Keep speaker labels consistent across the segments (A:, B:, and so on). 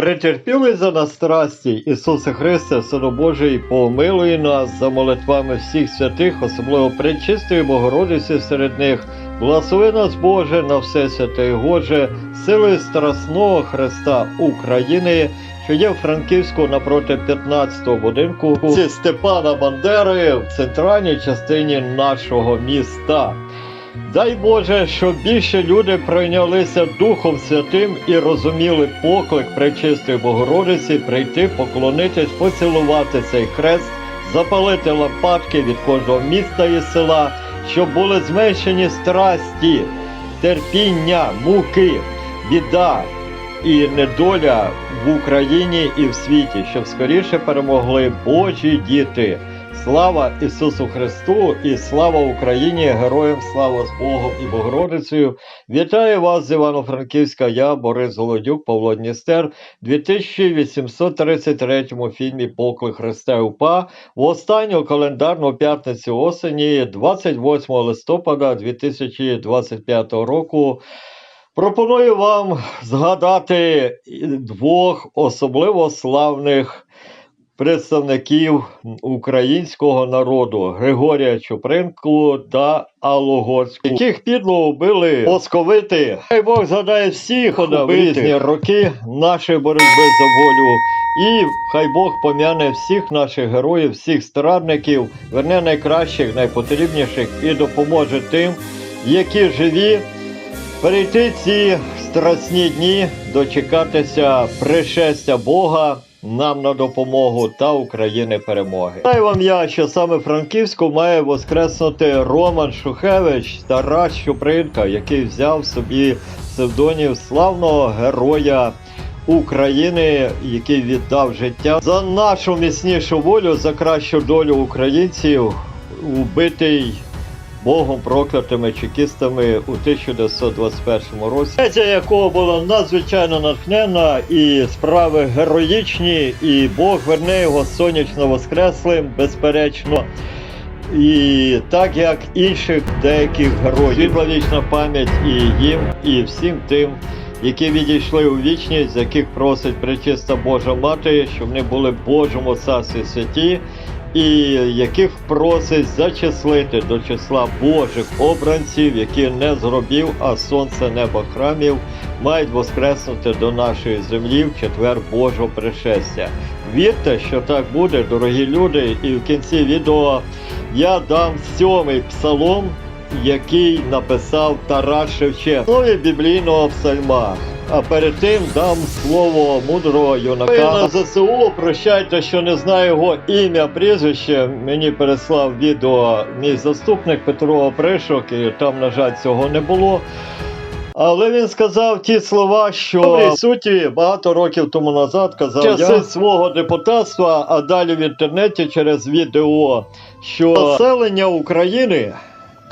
A: Претерпіли за нас страсті, Ісусе Христе, Сину Божий, помилуй нас за молитвами всіх святих, особливо Пречистої Богородиці серед них. Благослови нас, Боже, на все святе і Гоже, сили страсного Христа України, що є в Франківську напроти 15-го будинку Степана Бандери в центральній частині нашого міста. Дай Боже, щоб більше люди пройнялися Духом Святим і розуміли поклик Пречистої Богородиці прийти, поклонитись, поцілувати цей хрест, запалити лампадки від кожного міста і села, щоб були зменшені страсті, терпіння, муки, біда і недоля в Україні і в світі, щоб скоріше перемогли Божі діти. Слава Ісусу Христу і слава Україні! Героям слава з Богом і Богородицею! Вітаю вас з Івано-Франківська, я Борис Голодюк, Павло Дністер, 2833 фільмі Поклик Христа УПА в останню календарну п'ятницю осені 28 листопада 2025 року. Пропоную вам згадати двох особливо славних представників українського народу Григорія Чупринку та Аллу Горську, яких підло вбили московити. Хай Бог згадає всіх різні роки нашої боротьби за волю. І хай Бог пом'яне всіх наших героїв, всіх страдників, верне найкращих, найпотрібніших і допоможе тим, які живі перейти ці страсні дні, дочекатися пришестя Бога нам на допомогу та України перемоги. Знаю вам я, що саме Франківську має воскреснути Роман Шухевич, Тарас Щупринка, який взяв собі псевдонів славного героя. України, який віддав життя за нашу міцнішу волю, за кращу долю українців, убитий Богом проклятими чекістами у 1921 році, Праця якого була надзвичайно натхненна, і справи героїчні, і Бог верне його сонячно воскреслим, безперечно. І так як інших деяких героїв, світла вічна пам'ять і їм, і всім тим, які відійшли у вічність, з яких просить пречиста Божа Мати, щоб вони були в Божому царстві святі, і яких просить зачислити до числа Божих обранців, які не з гробів, а сонце небо храмів, мають воскреснути до нашої землі в четвер Божого пришестя. Вірте, що так буде, дорогі люди, і в кінці відео я дам сьомий псалом, який написав Тарас Шевченко. Слові біблійного псальма. А перед тим дам слово мудрого юнака. на ЗСУ, прощайте, що не знаю його ім'я, прізвище. Мені переслав відео мій заступник Петро Опришок, і там, на жаль, цього не було. Але він сказав ті слова, що в суті багато років тому назад казав часи я свого депутатства, а далі в інтернеті через відео, що населення України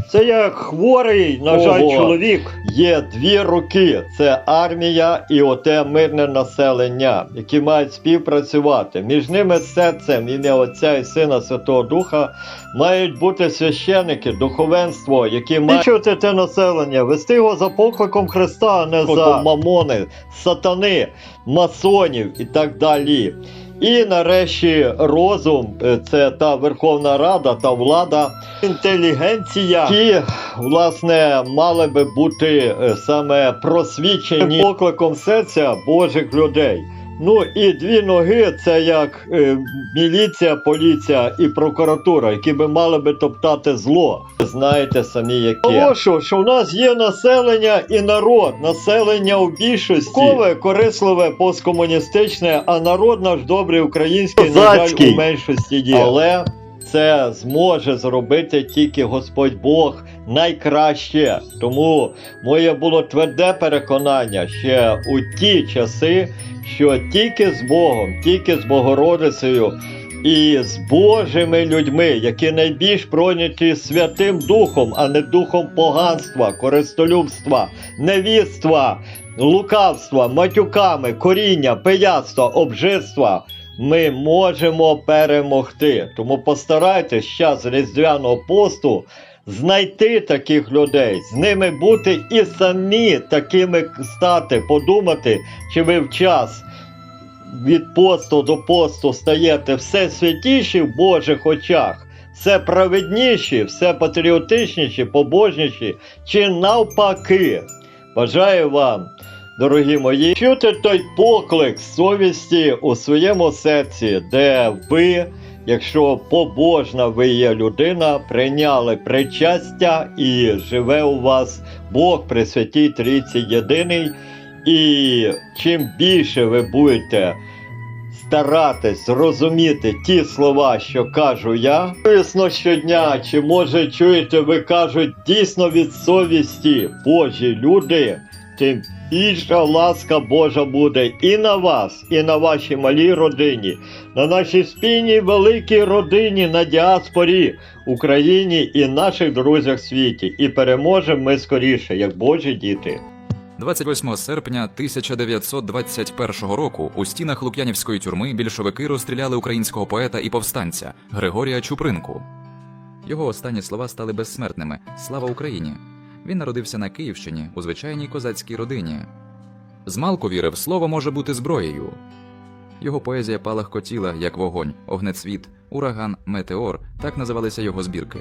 A: це як хворий, на жаль, чоловік. Є дві руки: це армія і оте мирне населення, які мають співпрацювати. Між ними серцем ім'я Отця і Сина Святого Духа мають бути священики, духовенство, які мають Вічувати те населення, вести його за покликом Христа, а не за мамони, сатани, масонів і так далі. І нарешті розум. Е, це та Верховна Рада та влада, інтелігенція, які власне мали би бути е, саме просвічені покликом серця Божих людей. Ну і дві ноги це як е, міліція, поліція і прокуратура, які би мали би топтати зло. Знаєте самі яке. Тому що, що в нас є населення і народ, населення у більшості, кове, корисливе, посткомуністичне, а народ наш добрий український, на жаль, у меншості є. Але це зможе зробити тільки Господь Бог найкраще. Тому моє було тверде переконання ще у ті часи, що тільки з Богом, тільки з Богородицею і з Божими людьми, які найбільш пройняті Святим Духом, а не духом поганства, користолюбства, невістства, лукавства, матюками, коріння, пияцтва, обжирства. Ми можемо перемогти. Тому постарайтесь час різдвяного посту знайти таких людей, з ними бути і самі такими стати, подумати, чи ви в час від посту до посту стаєте все святіші в Божих очах, все праведніші, все патріотичніші, побожніші, чи навпаки. Бажаю вам, дорогі мої, чути той поклик совісті у своєму серці, де ви, якщо побожна ви є людина, прийняли причастя і живе у вас Бог при святій Трійці єдиний. І чим більше ви будете старатись зрозуміти ті слова, що кажу я, звісно, щодня, чи може чуєте, ви кажуть дійсно від совісті Божі люди, тим більша ласка Божа буде і на вас, і на вашій малій родині, на нашій спільній великій родині на діаспорі Україні і наших друзях світі. І переможемо ми скоріше, як Божі діти.
B: 28 серпня 1921 року у стінах Лук'янівської тюрми більшовики розстріляли українського поета і повстанця Григорія Чупринку. Його останні слова стали безсмертними Слава Україні! Він народився на Київщині у звичайній козацькій родині. Змалку вірив, слово може бути зброєю. Його поезія палахкотіла, як вогонь, огнецвіт, ураган, метеор так називалися його збірки.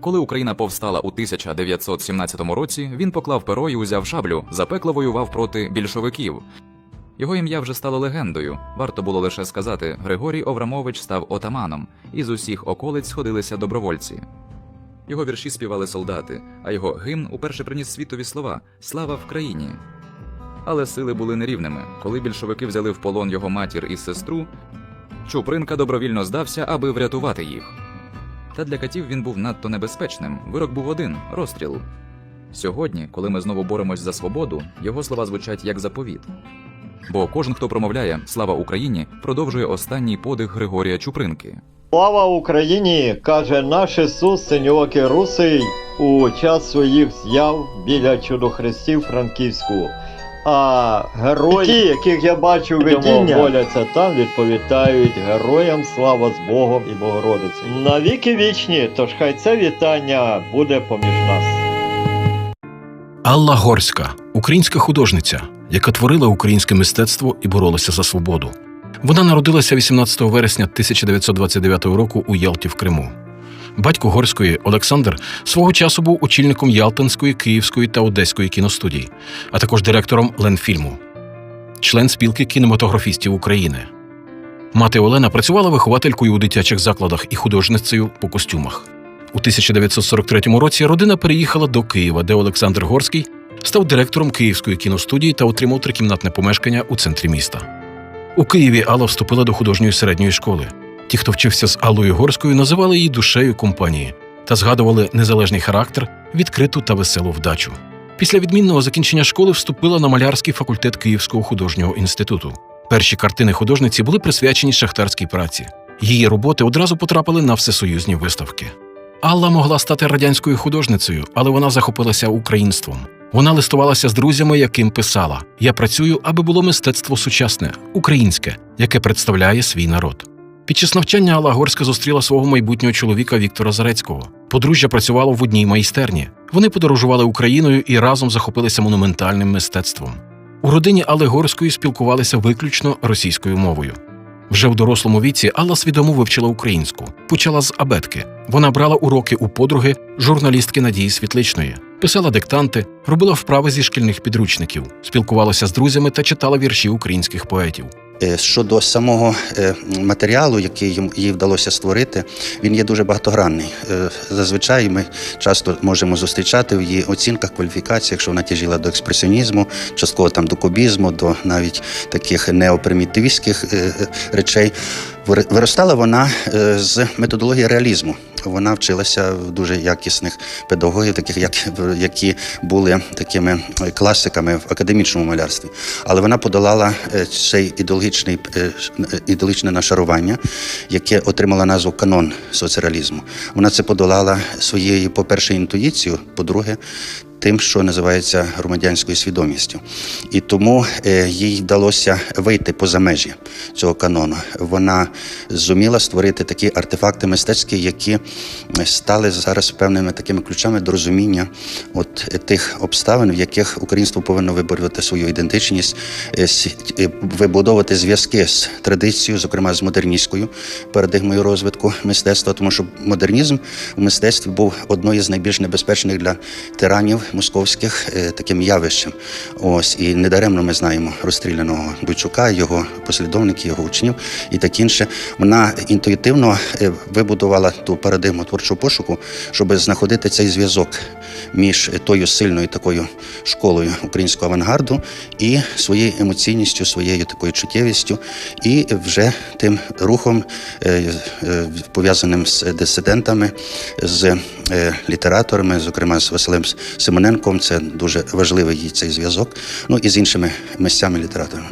B: Коли Україна повстала у 1917 році, він поклав перо і узяв шаблю, запекло воював проти більшовиків. Його ім'я вже стало легендою. Варто було лише сказати, Григорій Оврамович став отаманом, і з усіх околиць сходилися добровольці. Його вірші співали солдати, а його гімн уперше приніс світові слова Слава в країні. Але сили були нерівними. Коли більшовики взяли в полон його матір і сестру, Чупринка добровільно здався, аби врятувати їх. Та для катів він був надто небезпечним. Вирок був один розстріл. Сьогодні, коли ми знову боремось за свободу, його слова звучать як заповіт. Бо кожен, хто промовляє Слава Україні, продовжує останній подих Григорія Чупринки.
A: Слава Україні! каже наш Ісус Синьоокий Русий у час своїх з'яв біля чудохрестів Франківську. А герої, ті, яких я бачу видіння, моляться там, відповідають героям слава з Богом і Богородиці. На віки вічні, тож хай це вітання буде поміж нас.
C: Алла Горська українська художниця, яка творила українське мистецтво і боролася за свободу. Вона народилася 18 вересня 1929 року у Ялті в Криму. Батько Горської Олександр свого часу був очільником Ялтинської, Київської та Одеської кіностудій, а також директором Ленфільму, член спілки кінематографістів України. Мати Олена працювала вихователькою у дитячих закладах і художницею по костюмах. У 1943 році родина переїхала до Києва, де Олександр Горський став директором Київської кіностудії та отримав трикімнатне помешкання у центрі міста. У Києві Алла вступила до художньої середньої школи. Ті, хто вчився з Аллою Горською, називали її душею компанії та згадували незалежний характер, відкриту та веселу вдачу. Після відмінного закінчення школи вступила на малярський факультет Київського художнього інституту. Перші картини художниці були присвячені шахтарській праці. Її роботи одразу потрапили на всесоюзні виставки. Алла могла стати радянською художницею, але вона захопилася українством. Вона листувалася з друзями, яким писала: Я працюю, аби було мистецтво сучасне, українське, яке представляє свій народ. Під час навчання Алла Горська зустріла свого майбутнього чоловіка Віктора Зарецького. Подружжя працювало в одній майстерні. Вони подорожували Україною і разом захопилися монументальним мистецтвом. У родині Алли Горської спілкувалися виключно російською мовою. Вже в дорослому віці Алла свідомо вивчила українську, почала з абетки. Вона брала уроки у подруги журналістки Надії Світличної, писала диктанти, робила вправи зі шкільних підручників, спілкувалася з друзями та читала вірші українських поетів.
D: Е, Щодо самого е, матеріалу, який їй вдалося створити, він є дуже багатогранний. Е, Зазвичай ми часто можемо зустрічати в її оцінках, кваліфікаціях, що вона тяжіла до експресіонізму, частково там до кубізму, до навіть таких неопримітивістських речей. Вир- Виростала вона е, з методології реалізму. Вона вчилася в дуже якісних педагогів, таких як які були такими е, класиками в академічному малярстві. Але вона подолала е, цей ідеологічний ідеологічне нашарування, яке отримало назву канон соцреалізму. Вона це подолала своєю, по-перше, інтуїцією, по-друге, тим, що називається громадянською свідомістю. І тому е, їй вдалося вийти поза межі цього канону. Вона зуміла створити такі артефакти мистецькі, які стали зараз певними такими ключами до розуміння от тих обставин, в яких українство повинно виборювати свою ідентичність, е, е, вибудовувати зв'язки з традицією, зокрема з модерністською парадигмою розвитку мистецтва, тому що модернізм в мистецтві був одною з найбільш небезпечних для тиранів московських е, таким явищем. Ось і недаремно ми знаємо розстріляного Бойчука, його послідовників, його учнів і так інше. Вона інтуїтивно е, вибудувала ту парадигму творчого пошуку, щоб знаходити цей зв'язок між тою сильною такою школою українського авангарду і своєю емоційністю, своєю такою чуттєвістю, і вже тим рухом, е, е, пов'язаним з дисидентами, з е, літераторами, зокрема з Василем Симоненком. Це дуже важливий цей зв'язок. Ну і з іншими місцями літераторами.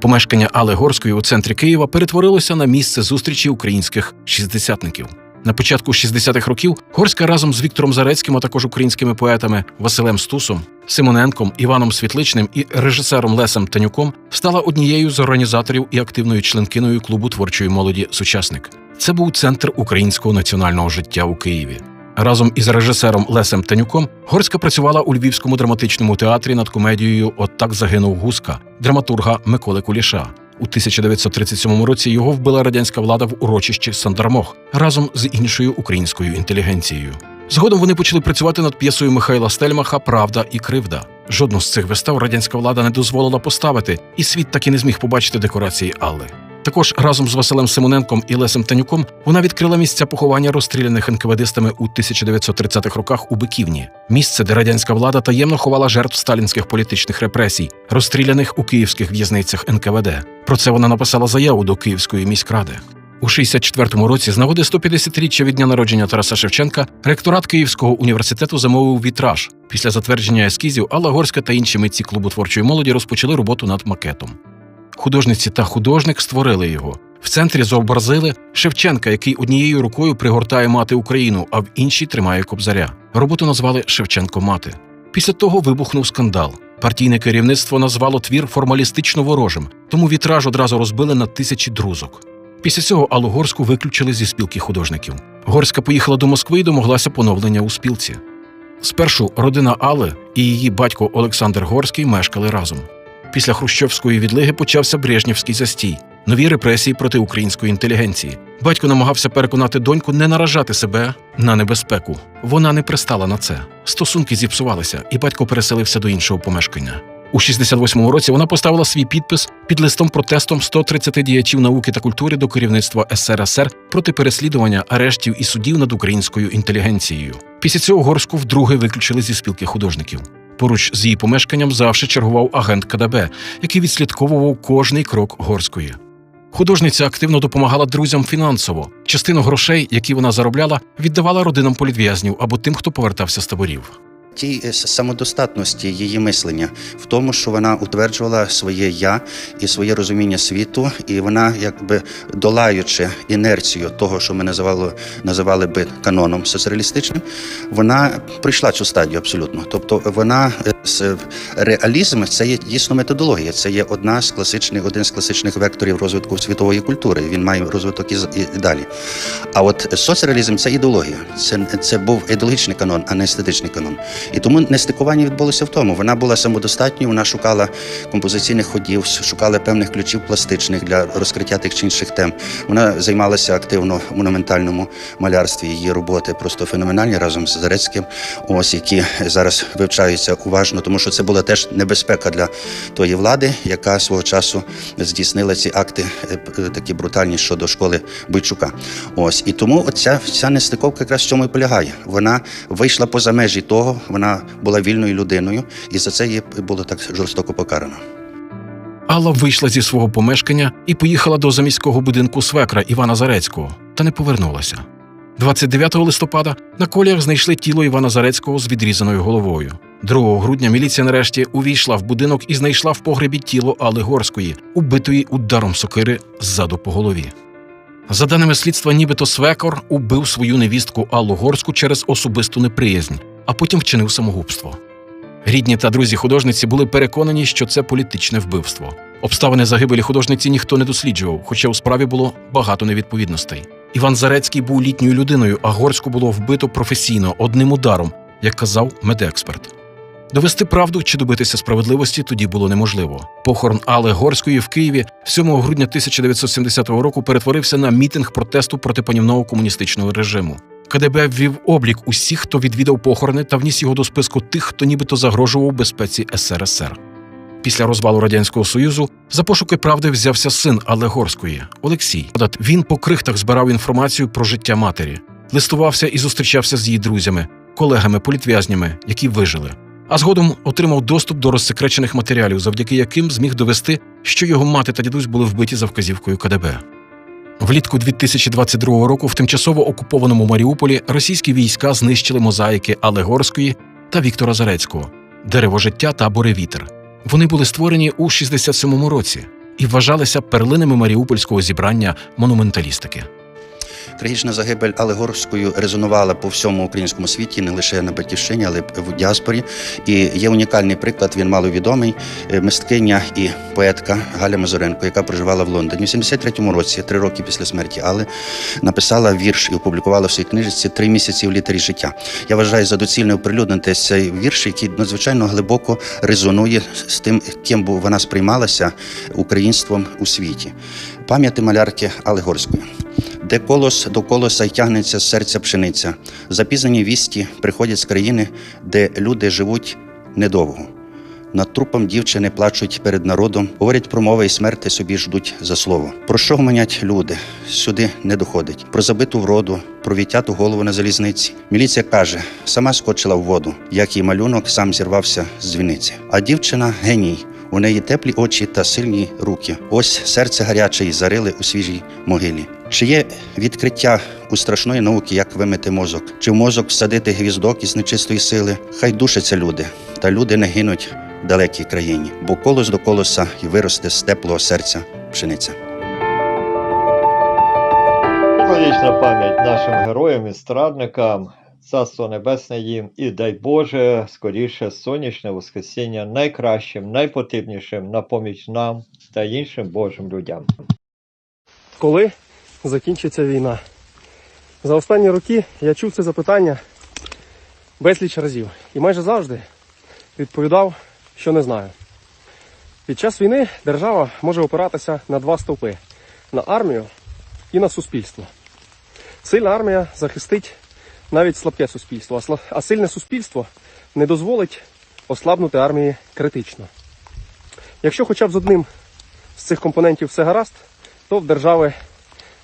C: Помешкання Алли Горської у центрі Києва перетворилося на місце зустрічі українських шістдесятників. На початку 60-х років Горська разом з Віктором Зарецьким, а також українськими поетами Василем Стусом, Симоненком, Іваном Світличним і режисером Лесем Танюком стала однією з організаторів і активною членкиною клубу творчої молоді Сучасник. Це був центр українського національного життя у Києві. Разом із режисером Лесем Танюком Горська працювала у Львівському драматичному театрі над комедією От так загинув Гуска драматурга Миколи Куліша. У 1937 році його вбила радянська влада в урочищі Сандармох разом з іншою українською інтелігенцією. Згодом вони почали працювати над п'єсою Михайла Стельмаха Правда і кривда. Жодну з цих вистав радянська влада не дозволила поставити, і світ так і не зміг побачити декорації Алли. Також разом з Василем Симоненком і Лесем Танюком вона відкрила місця поховання розстріляних НКВДистами у 1930-х роках у Биківні, місце, де радянська влада таємно ховала жертв сталінських політичних репресій, розстріляних у київських в'язницях НКВД. Про це вона написала заяву до Київської міськради. У 64-му році, з нагоди 150-річчя від дня народження Тараса Шевченка, ректорат Київського університету замовив вітраж. Після затвердження ескізів Алла Горська та інші митці клубу творчої молоді розпочали роботу над макетом. Художниці та художник створили його. В центрі зобразили Шевченка, який однією рукою пригортає мати Україну, а в іншій тримає кобзаря. Роботу назвали Шевченко мати. Після того вибухнув скандал. Партійне керівництво назвало твір формалістично ворожим, тому вітраж одразу розбили на тисячі друзок. Після цього Аллу Горську виключили зі спілки художників. Горська поїхала до Москви і домоглася поновлення у спілці. Спершу родина Алли і її батько Олександр Горський мешкали разом. Після хрущовської відлиги почався Брежнівський застій, нові репресії проти української інтелігенції. Батько намагався переконати доньку не наражати себе на небезпеку. Вона не пристала на це. Стосунки зіпсувалися, і батько переселився до іншого помешкання. У 68-му році вона поставила свій підпис під листом протестом 130 діячів науки та культури до керівництва СРСР проти переслідування, арештів і судів над українською інтелігенцією. Після цього горську вдруге виключили зі спілки художників. Поруч з її помешканням завжди чергував агент КДБ, який відслідковував кожний крок горської. Художниця активно допомагала друзям фінансово. Частину грошей, які вона заробляла, віддавала родинам політв'язнів або тим, хто повертався з таборів.
D: Тій е, самодостатності її мислення в тому, що вона утверджувала своє я і своє розуміння світу, і вона, якби долаючи інерцію того, що ми називали, називали би каноном соціалістичним, вона прийшла цю стадію абсолютно. Тобто вона е, з реалізм це є дійсно методологія. Це є одна з класичних, один з класичних векторів розвитку світової культури. Він має розвиток і, і далі. А от соцреалізм це ідеологія. Це, це був ідеологічний канон, а не естетичний канон. І тому нестикування відбулося в тому. Вона була самодостатньою, вона шукала композиційних ходів, шукала певних ключів пластичних для розкриття тих чи інших тем. Вона займалася активно в монументальному малярстві. Її роботи просто феноменальні разом з Зарецьким, ось які зараз вивчаються уважно, тому що це була теж небезпека для тої влади, яка свого часу здійснила ці акти е, е, такі брутальні щодо школи Бойчука. Ось і тому оця ця нестиковка якраз в цьому і полягає. Вона вийшла поза межі того, вона була вільною людиною, і за це її було так жорстоко покарано.
C: Алла вийшла зі свого помешкання і поїхала до заміського будинку свекра Івана Зарецького, та не повернулася. 29 листопада на коліях знайшли тіло Івана Зарецького з відрізаною головою. 2 грудня міліція нарешті увійшла в будинок і знайшла в погребі тіло Алли Горської, убитої ударом сокири ззаду по голові. За даними слідства, нібито свекор убив свою невістку Аллу Горську через особисту неприязнь, а потім вчинив самогубство. Рідні та друзі художниці були переконані, що це політичне вбивство. Обставини загибелі художниці ніхто не досліджував, хоча у справі було багато невідповідностей. Іван Зарецький був літньою людиною, а Горську було вбито професійно одним ударом, як казав медексперт. Довести правду чи добитися справедливості тоді було неможливо. Похорон Алли Горської в Києві 7 грудня 1970 року перетворився на мітинг протесту проти панівного комуністичного режиму. КДБ ввів облік усіх, хто відвідав похорони, та вніс його до списку тих, хто нібито загрожував безпеці СРСР. Після розвалу радянського союзу за пошуки правди взявся син Алли Горської Олексій. Він по крихтах збирав інформацію про життя матері, листувався і зустрічався з її друзями, колегами, політв'язнями, які вижили. А згодом отримав доступ до розсекречених матеріалів, завдяки яким зміг довести, що його мати та дідусь були вбиті за вказівкою КДБ. Влітку 2022 року в тимчасово окупованому Маріуполі російські війська знищили мозаїки Алегорської та Віктора Зарецького, дерево життя та буревітер. Вони були створені у 67-му році і вважалися перлинами маріупольського зібрання монументалістики.
D: Трагічна загибель Алли Горською резонувала по всьому українському світі, не лише на батьківщині, але й в діаспорі. І є унікальний приклад, він маловідомий. е, Мисткиня і поетка Галя Мазуренко, яка проживала в Лондоні. У 73-му році, три роки після смерті Алли, написала вірш і опублікувала в своїй книжці три місяці в літері життя. Я вважаю за доцільне оприлюднити цей вірш, який надзвичайно глибоко резонує з тим, ким вона сприймалася українством у світі. Пам'яті малярки Алли Горської. Де колос до колоса й тягнеться з серця пшениця. Запізнані вісті приходять з країни, де люди живуть недовго. Над трупом дівчини плачуть перед народом, говорять про мови і смерти собі ждуть за слово. Про що гомонять люди? Сюди не доходить. Про забиту вроду, про відтяту голову на залізниці. Міліція каже, сама скочила в воду, як і малюнок сам зірвався з дзвіниці. А дівчина геній. У неї теплі очі та сильні руки. Ось серце гаряче й зарили у свіжій могилі. Чи є відкриття у страшної науки, як вимити мозок? Чи в мозок всадити гвіздок із нечистої сили? Хай душаться люди, та люди не гинуть в далекій країні, бо колос до колоса й виросте з теплого серця пшениця.
A: Вічна пам'ять нашим героям і страдникам, царство небесне їм, і дай Боже, скоріше сонячне воскресіння найкращим, найпотрібнішим на поміч нам та іншим Божим людям.
E: коли закінчиться війна. За останні роки я чув це запитання безліч разів і майже завжди відповідав, що не знаю. Під час війни держава може опиратися на два стовпи: на армію і на суспільство. Сильна армія захистить навіть слабке суспільство, а сильне суспільство не дозволить ослабнути армії критично. Якщо хоча б з одним з цих компонентів все гаразд, то в держави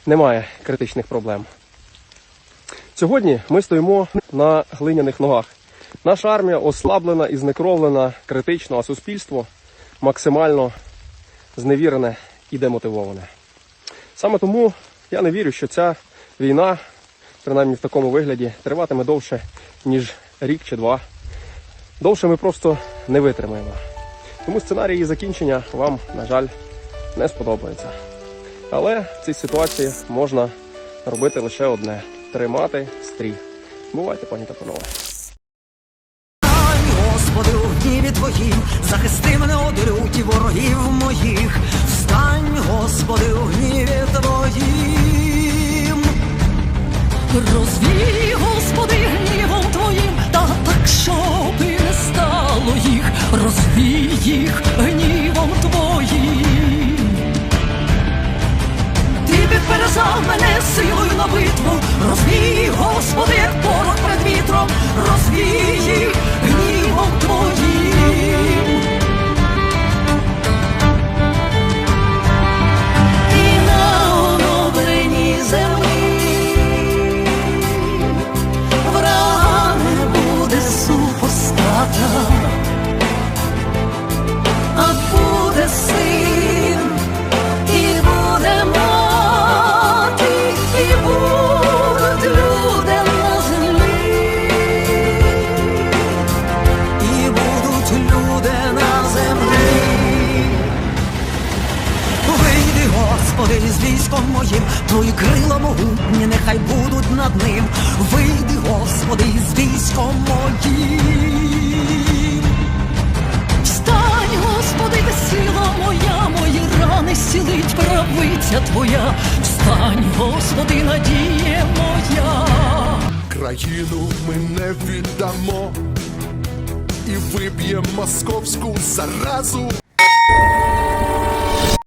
E: немає критичних проблем. Сьогодні ми стоїмо на глиняних ногах. Наша армія ослаблена і знекровлена критично, а суспільство максимально зневірене і демотивоване. Саме тому я не вірю, що ця війна, принаймні в такому вигляді, триватиме довше, ніж рік чи два. Довше ми просто не витримаємо. Тому сценарій її закінчення вам, на жаль, не сподобається. Але в цій ситуації можна робити лише одне тримати стрій. Бувайте, пані та панове.
F: Господи, у гніві твоїм, захисти мене од люті ворогів моїх. Встань, Господи, у гніві твоїм.
G: Розвій, Господи, гнівом Твоїм, та так, щоб і не стало їх, розвій їх гнівом
F: силою на битву. Розвій, Господи, як порох перед вітром, розвій моїм, твої крила могутні, нехай будуть над ним. Вийди, Господи, з військом моїм.
G: Встань, Господи, сила моя, мої рани сілить правиця Твоя. Встань, Господи, надія моя.
H: Країну ми не віддамо і виб'ємо московську заразу.